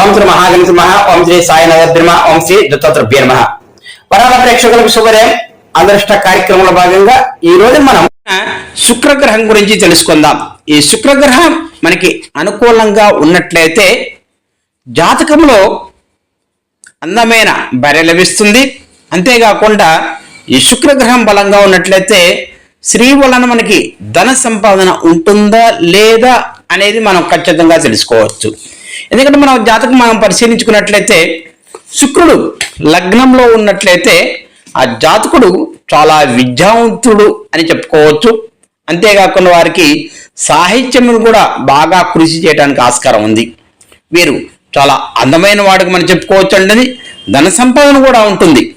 ఓం శ్రీ మహాగణిత మహా ఓం శ్రీ సాయి నవద్రిమ ఓం శ్రీ దత్తాత్రేయ నమ. వరాల ప్రేక్షకులకు శుభోదయం. అదృష్ట కార్యక్రమంలో భాగంగా ఈ రోజు మనం శుక్రగ్రహం గురించి తెలుసుకుందాం. ఈ శుక్రగ్రహం మనకి అనుకూలంగా ఉన్నట్లయితే జాతకంలో అందమైన భార్య లభిస్తుంది. అంతేకాకుండా ఈ శుక్రగ్రహం బలంగా ఉన్నట్లయితే స్త్రీ వలన మనకి ధన సంపాదన ఉంటుందా లేదా అనేది మనం ఖచ్చితంగా తెలుసుకోవచ్చు. ఎందుకంటే మనం జాతకం మనం పరిశీలించుకున్నట్లయితే శుక్రుడు లగ్నంలో ఉన్నట్లయితే ఆ జాతకుడు చాలా విద్యావంతుడు అని చెప్పుకోవచ్చు. అంతేకాకుండా వారికి సాహిత్యమును కూడా బాగా కృషి చేయడానికి ఆస్కారం ఉంది. వీరు చాలా అందమైన వాడికి మనం చెప్పుకోవచ్చు అండి. ధన సంపాదన కూడా ఉంటుంది.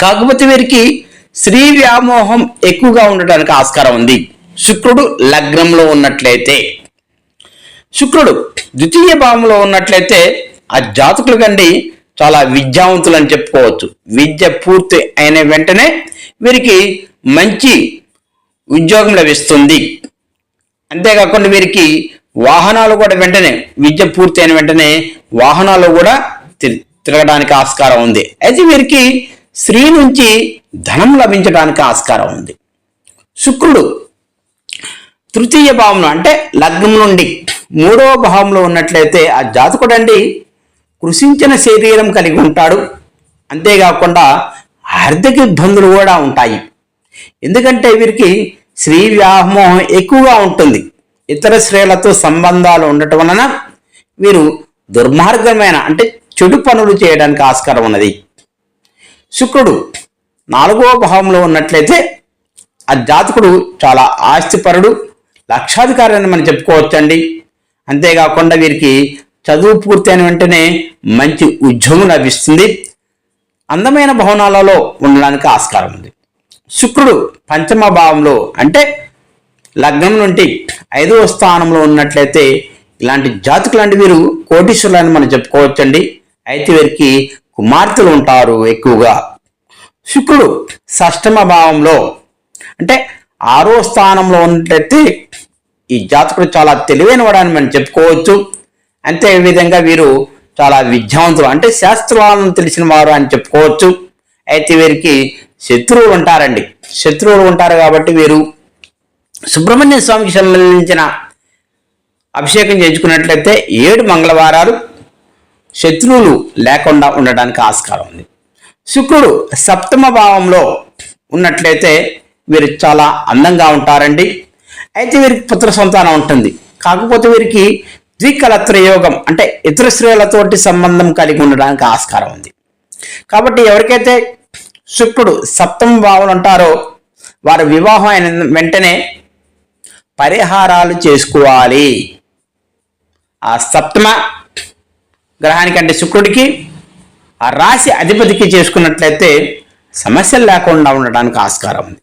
కాకపోతే వీరికి స్త్రీ వ్యామోహం ఎక్కువగా ఉండడానికి ఆస్కారం ఉంది. శుక్రుడు లగ్నంలో ఉన్నట్లయితే శుక్రుడు ద్వితీయ భావంలో ఉన్నట్లయితే ఆ జాతకులు కండి చాలా విద్యావంతులు అని చెప్పుకోవచ్చు. విద్య పూర్తి అయిన వెంటనే వీరికి మంచి ఉద్యోగం లభిస్తుంది. అంతేకాకుండా వీరికి వాహనాలు కూడా వెంటనే విద్య పూర్తి అయిన వెంటనే వాహనాలు కూడా తి- తిరగడానికి ఆస్కారం ఉంది. అయితే వీరికి స్త్రీ నుంచి ధనం లభించడానికి ఆస్కారం ఉంది. శుక్రుడు తృతీయ భావంలో అంటే లగ్నం నుండి మూడవ భావంలో ఉన్నట్లయితే ఆ జాతకుడండి కృషించిన శరీరం కలిగి ఉంటాడు. అంతేకాకుండా ఆర్థిక ఇబ్బందులు కూడా ఉంటాయి. ఎందుకంటే వీరికి స్త్రీ వ్యామోహం ఎక్కువగా ఉంటుంది. ఇతర స్త్రీలతో సంబంధాలు ఉండటం వలన వీరు దుర్మార్గమైన అంటే చెడు పనులు చేయడానికి ఆస్కారం ఉన్నది. శుక్రుడు నాలుగవ భావంలో ఉన్నట్లయితే ఆ జాతకుడు చాలా ఆస్తిపరుడు లక్షాధికారి అని మనం చెప్పుకోవచ్చండి. అంతేకాకుండా వీరికి చదువు పూర్తయిన వెంటనే మంచి ఉద్యోగం లభిస్తుంది. అందమైన భవనాలలో ఉండడానికి ఆస్కారం ఉంది. శుక్రుడు పంచమ భావంలో అంటే లగ్నం నుండి ఐదవ స్థానంలో ఉన్నట్లయితే ఇలాంటి జాతకులాంటి వీరు కోటీశ్వరులని మనం చెప్పుకోవచ్చండి. అయితే వీరికి కుమార్తెలు ఉంటారు ఎక్కువగా. శుక్రుడు షష్టమ భావంలో అంటే ఆరో స్థానంలో ఉన్నట్లయితే ఈ జాతకుడు చాలా తెలివైన వాడని మనం చెప్పుకోవచ్చు. అంతే విధంగా వీరు చాలా విద్యావంతులు అంటే శాస్త్రాలను తెలిసిన వారు అని చెప్పుకోవచ్చు. అయితే వీరికి శత్రువులు ఉంటారండి. శత్రువులు ఉంటారు కాబట్టి వీరు సుబ్రహ్మణ్య స్వామికి సంబంధించిన అభిషేకం చేయించుకున్నట్లయితే ఏడు మంగళవారాలు శత్రువులు లేకుండా ఉండడానికి ఆస్కారం ఉంది. శుక్రుడు సప్తమ భావంలో ఉన్నట్లయితే వీరు చాలా అందంగా ఉంటారండి. అయితే వీరికి పుత్ర సంతానం ఉంటుంది. కాకపోతే వీరికి ద్వికలత్రయోగం అంటే ఇతర స్త్రీలతోటి సంబంధం కలిగి ఉండడానికి ఆస్కారం ఉంది. కాబట్టి ఎవరికైతే శుక్రుడు సప్తమ భావం ఉంటారో వారి వివాహం అయిన వెంటనే పరిహారాలు చేసుకోవాలి. ఆ సప్తమ గ్రహానికంటే శుక్రుడికి ఆ రాశి అధిపతికి చేసుకున్నట్లయితే సమస్యలు లేకుండా ఉండడానికి ఆస్కారం ఉంది.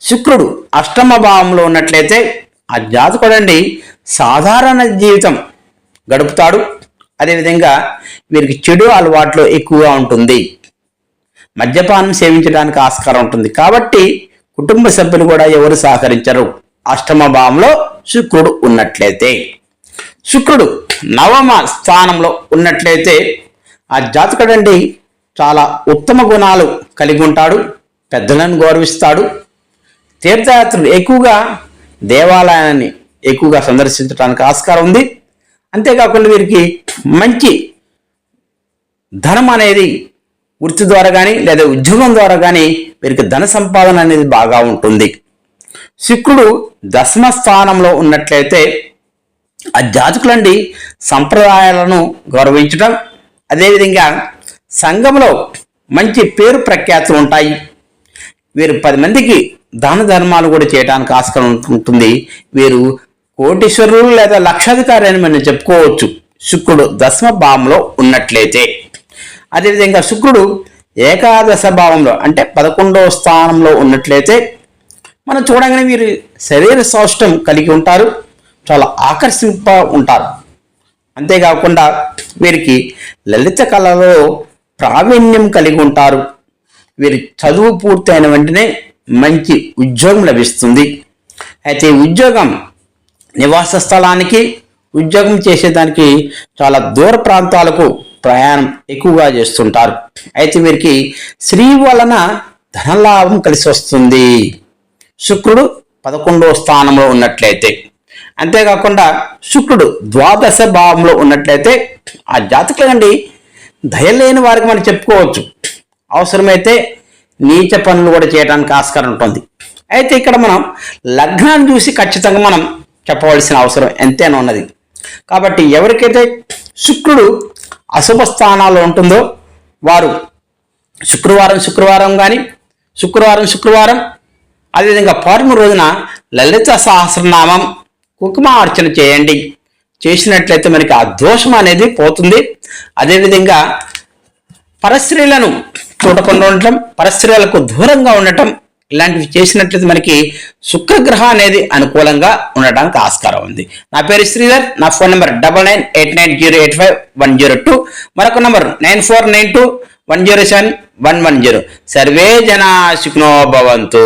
శుక్రుడు అష్టమ భావంలో ఉన్నట్లయితే ఆ జాతకుడండి సాధారణ జీవితం గడుపుతాడు. అదేవిధంగా వీరికి చెడు అలవాట్లు ఎక్కువగా ఉంటుంది. మద్యపానం సేవించడానికి ఆస్కారం ఉంటుంది. కాబట్టి కుటుంబ సభ్యులు కూడా ఎవరు సహకరించరు? అష్టమ భావంలో శుక్రుడు ఉన్నట్లయితే. శుక్రుడు నవమ స్థానంలో ఉన్నట్లయితే ఆ జాతకుడండి చాలా ఉత్తమ గుణాలు కలిగి ఉంటాడు. పెద్దలను గౌరవిస్తాడు. తీర్థయాత్రలు ఎక్కువగా దేవాలయాన్ని ఎక్కువగా సందర్శించడానికి ఆస్కారం ఉంది. అంతేకాకుండా వీరికి మంచి ధనం అనేది వృత్తి ద్వారా కానీ లేదా ఉద్యోగం ద్వారా కానీ వీరికి ధన సంపాదన అనేది బాగా ఉంటుంది. శుక్రుడు దశమ స్థానంలో ఉన్నట్లయితే ఆ జాతకులండి సంప్రదాయాలను గౌరవించడం అదేవిధంగా సంఘంలో మంచి పేరు ప్రఖ్యాతులు ఉంటాయి. వీరు పది మందికి దాన ధర్మాలు కూడా చేయడానికి ఆస్కారం ఉంటుంది. వీరు కోటీశ్వరులు లేదా లక్షాధికారి అని మనం చెప్పుకోవచ్చు. శుక్రుడు దశమ భావంలో ఉన్నట్లయితే. అదేవిధంగా శుక్రుడు ఏకాదశ భావంలో అంటే పదకొండవ స్థానంలో ఉన్నట్లయితే మనం చూడగానే వీరు శరీర సౌష్టం కలిగి ఉంటారు. చాలా ఆకర్షింప ఉంటారు. అంతేకాకుండా వీరికి లలిత కళలో ప్రావీణ్యం కలిగి ఉంటారు. వీరి చదువు పూర్తయిన వెంటనే మంచి ఉద్యోగం లభిస్తుంది. అయితే ఉద్యోగం నివాస స్థలానికి ఉద్యోగం చేసేదానికి చాలా దూర ప్రాంతాలకు ప్రయాణం ఎక్కువగా చేస్తుంటారు. అయితే వీరికి స్త్రీ వలన ధనలాభం కలిసి వస్తుంది. శుక్రుడు పదకొండవ స్థానంలో ఉన్నట్లయితే అంతేకాకుండా శుక్రుడు ద్వాదశ భావంలో ఉన్నట్లయితే ఆ జాతకులండి దయలేని వారికి మనం చెప్పుకోవచ్చు. అవసరమైతే నీచ పనులు కూడా చేయడానికి ఆస్కారం ఉంటుంది. అయితే ఇక్కడ మనం లగ్నాన్ని చూసి ఖచ్చితంగా మనం చెప్పవలసిన అవసరం ఎంతైనా ఉన్నది. కాబట్టి ఎవరికైతే శుక్రుడు అశుభ స్థానాల్లో ఉంటుందో వారు శుక్రవారం శుక్రవారం కానీ శుక్రవారం శుక్రవారం అదేవిధంగా పౌర్ణమి రోజున లలిత సహస్రనామం కుంకుమార్చన చేయండి. చేసినట్లయితే మనకి ఆ దోషం అనేది పోతుంది. అదేవిధంగా పరస్త్రీలను చూడకుండా ఉండటం పరిశ్రమలకు దూరంగా ఉండటం ఇలాంటివి చేసినట్లయితే మనకి శుక్రగ్రహం అనేది అనుకూలంగా ఉండడానికి ఆస్కారం ఉంది. నా పేరు శ్రీధర్ నా phone number double nine eight nine zero eight five one zero two మరొక number nine four nine two one zero seven one one zero. Survey జనా సుఖినో భవంతు.